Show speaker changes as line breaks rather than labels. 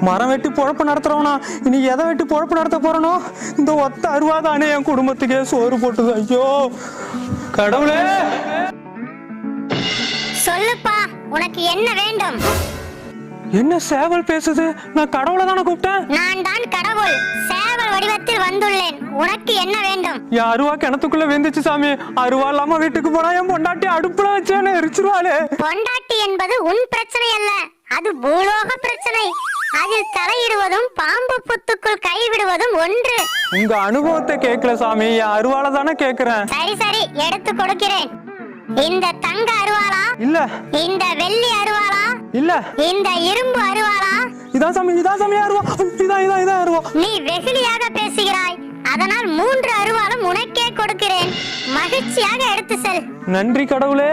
மரம் வெட்டி பொழப்பு நடத்துறவனா? இனி எதை வெட்டி பொழப்பு நடத்த போறனோ? இந்த ஒத்த அருவா தானே என் குடும்பத்துக்கே சோறு போட்டுது. ஐயோ. கடவுளே.
சொல்லுப்பா உனக்கு என்ன வேண்டும்?
என்ன சேவல் பேசுது? நான் கடவுளை தானே கூப்பிட்டேன்?
நான் தான் கடவுள். சேவல் வடிவத்தில் வந்துள்ளேன். உனக்கு என்ன வேண்டும்?
என் அருவா கிணத்துக்குள்ள வெந்துச்சு சாமி. அருவா இல்லாம வீட்டுக்கு போனா என் பொண்டாட்டி அடுப்புல வச்சேன்னு எரிச்சிருவாளே.
பொண்டாட்டி என்பது உன் பிரச்சனை அல்ல. அது பூலோக பிரச்சனை. அதில் தலையிடுவதும் பாம்பு புத்துக்குள் கைவிடுவதும் ஒன்று.
உங்க அனுபவத்தை கேட்கல சாமி. என் அருவால தானே கேக்குறேன்.
சரி சரி எடுத்து கொடுக்கிறேன். இந்த தங்க அருவாளா?
இல்ல.
இந்த வெள்ளி அருவாளா?
இல்ல.
இந்த இரும்பு அருவாளா?
இதான் சாமி இதான் சாமி அருவா. இதான் இதான் இதான் அருவா.
நீ வெகுளியாக பேசுகிறாய். அதனால் மூன்று அருவாளும் உனக்கே கொடுக்கிறேன். மகிழ்ச்சியாக எடுத்து செல்.
நன்றி கடவுளே.